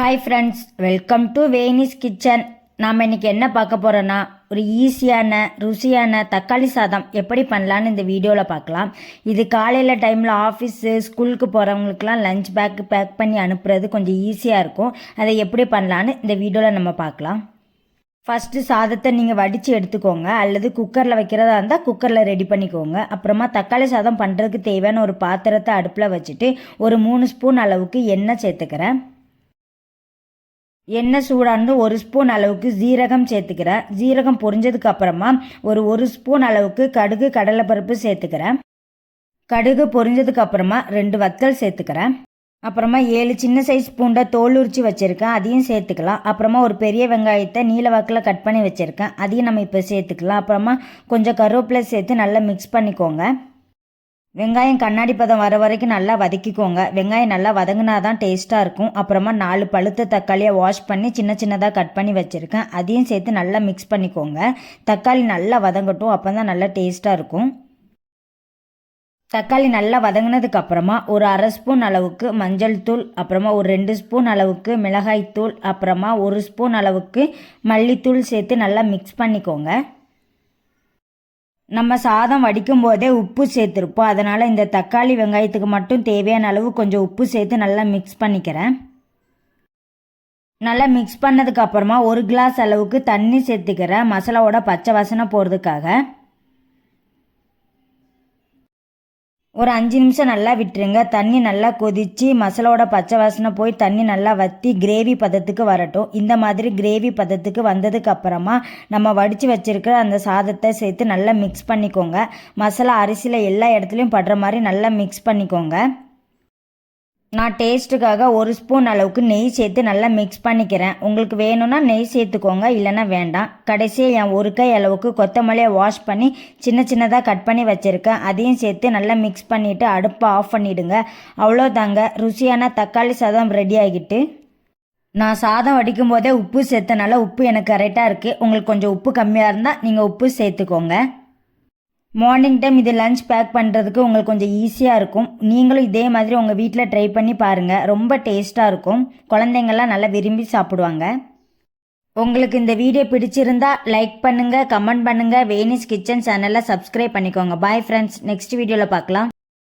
Hi friends welcome to Venice kitchen நாம் இன்னைக்கு என்ன பார்க்க போகிறோன்னா ஒரு ஈஸியான ருசியான தக்காளி சாதம் எப்படி பண்ணலான்னு இந்த வீடியோவில் பார்க்கலாம். இது காலையில் டைமில் ஆஃபீஸு ஸ்கூலுக்கு போகிறவங்களுக்குலாம் லஞ்ச் பேக் பேக் பண்ணி அனுப்புறது கொஞ்சம் ஈஸியாக இருக்கும். அதை எப்படி பண்ணலான்னு இந்த வீடியோவில் நம்ம பார்க்கலாம். ஃபஸ்ட்டு சாதத்தை நீங்கள் வடித்து எடுத்துக்கோங்க. அல்லது குக்கரில் வைக்கிறதா இருந்தால் குக்கரில் ரெடி பண்ணிக்கோங்க. அப்புறமா தக்காளி சாதம் பண்ணுறதுக்கு தேவையான ஒரு பாத்திரத்தை அடுப்பில் வச்சுட்டு ஒரு மூணு ஸ்பூன் அளவுக்கு எண்ணெய் சேர்த்துக்கிறேன். எண்ணெய் சூடானது ஒரு ஸ்பூன் அளவுக்கு ஜீரகம் சேர்த்துக்கிறேன். ஜீரகம் பொரிஞ்சதுக்கு அப்புறமா ஒரு ஒரு ஸ்பூன் அளவுக்கு கடுகு கடலைப்பருப்பு சேர்த்துக்கிறேன். கடுகு பொரிஞ்சதுக்கு அப்புறமா ரெண்டு வத்தல் சேர்த்துக்கிறேன். அப்புறமா ஏழு சின்ன சைஸ் பூண்டை தோல் உரிச்சு வச்சுருக்கேன். அதையும் சேர்த்துக்கலாம். அப்புறமா ஒரு பெரிய வெங்காயத்தை நீல வாக்கில் கட் பண்ணி வச்சுருக்கேன். அதையும் நம்ம இப்போ சேர்த்துக்கலாம். அப்புறமா கொஞ்சம் கருவேப்பிலை சேர்த்து நல்லா மிக்ஸ் பண்ணிக்கோங்க. வெங்காயம் கண்ணாடி பதம் வர வரைக்கும் நல்லா வதக்கிக்கோங்க. வெங்காயம் நல்லா வதங்கினா தான் டேஸ்ட்டாக இருக்கும். அப்புறமா நாலு பழுத்த தக்காளியை வாஷ் பண்ணி சின்ன சின்னதாக கட் பண்ணி வச்சுருக்கேன். அதையும் சேர்த்து நல்லா மிக்ஸ் பண்ணிக்கோங்க. தக்காளி நல்லா வதங்கட்டும். அப்போ தான் நல்லா டேஸ்ட்டாக இருக்கும். தக்காளி நல்லா வதங்கினதுக்கு அப்புறமா ஒரு அரை ஸ்பூன் அளவுக்கு மஞ்சள் தூள் அப்புறமா ஒரு ரெண்டு ஸ்பூன் அளவுக்கு மிளகாய் தூள் அப்புறமா ஒரு ஸ்பூன் அளவுக்கு மல்லித்தூள் சேர்த்து நல்லா மிக்ஸ் பண்ணிக்கோங்க. நம்ம சாதம் வடிக்கும் போதே உப்பு சேர்த்துருப்போம். அதனால் இந்த தக்காளி வெங்காயத்துக்கு மட்டும் தேவையான அளவு கொஞ்சம் உப்பு சேர்த்து நல்லா மிக்ஸ் பண்ணிக்கிறேன். நல்லா மிக்ஸ் பண்ணதுக்கு அப்புறமா ஒரு கிளாஸ் அளவுக்கு தண்ணி சேர்த்துக்கிறேன். மசாலாவோட பச்சை வாசனை போகிறதுக்காக ஒரு அஞ்சு நிமிஷம் நல்லா விட்டுருங்க. தண்ணி நல்லா கொதித்து மசாலோட பச்சை வாசனை போய் தண்ணி நல்லா வற்றி கிரேவி பதத்துக்கு வரட்டும். இந்த மாதிரி கிரேவி பதத்துக்கு வந்ததுக்கு அப்புறமா நம்ம வடித்து வச்சுருக்கிற அந்த சாதத்தை சேர்த்து நல்லா மிக்ஸ் பண்ணிக்கோங்க. மசாலா அரிசியில் எல்லா இடத்துலையும் படுற மாதிரி நல்லா மிக்ஸ் பண்ணிக்கோங்க. நான் டேஸ்ட்டுக்காக ஒரு ஸ்பூன் அளவுக்கு நெய் சேர்த்து நல்லா மிக்ஸ் பண்ணிக்கிறேன். உங்களுக்கு வேணும்னா நெய் சேர்த்துக்கோங்க இல்லைன்னா வேண்டாம். கடைசியாக என் ஒரு கை அளவுக்கு கொத்தமல்லியை வாஷ் பண்ணி சின்ன சின்னதாக கட் பண்ணி வச்சுருக்கேன். அதையும் சேர்த்து நல்லா மிக்ஸ் பண்ணிவிட்டு அடுப்பை ஆஃப் பண்ணிவிடுங்க அவ்வளோதாங்க ருசியான தக்காளி சாதம் ரெடி ஆகிட்டு. நான் சாதம் வடிக்கும் போதே உப்பு சேர்த்தனால உப்பு எனக்கு கரெக்டாக இருக்குது உங்களுக்கு கொஞ்சம் உப்பு கம்மியாக இருந்தால் நீங்கள் உப்பு சேர்த்துக்கோங்க. மார்னிங் டைம் இது லஞ்ச் பேக் பண்ணுறதுக்கு உங்களுக்கு கொஞ்சம் ஈஸியாக இருக்கும். நீங்களும் இதே மாதிரி உங்கள் வீட்டில் ட்ரை பண்ணி பாருங்கள் ரொம்ப டேஸ்ட்டாக இருக்கும். குழந்தைங்கள்லாம் நல்லா விரும்பி சாப்பிடுவாங்க. உங்களுக்கு இந்த வீடியோ பிடிச்சிருந்தா லைக் பண்ணுங்கள் கமெண்ட் பண்ணுங்கள் வேனிஸ் கிச்சன் சேனலை சப்ஸ்கிரைப் பண்ணிக்கோங்க. பாய் ஃப்ரெண்ட்ஸ் நெக்ஸ்ட் வீடியோவில் பார்க்கலாம்.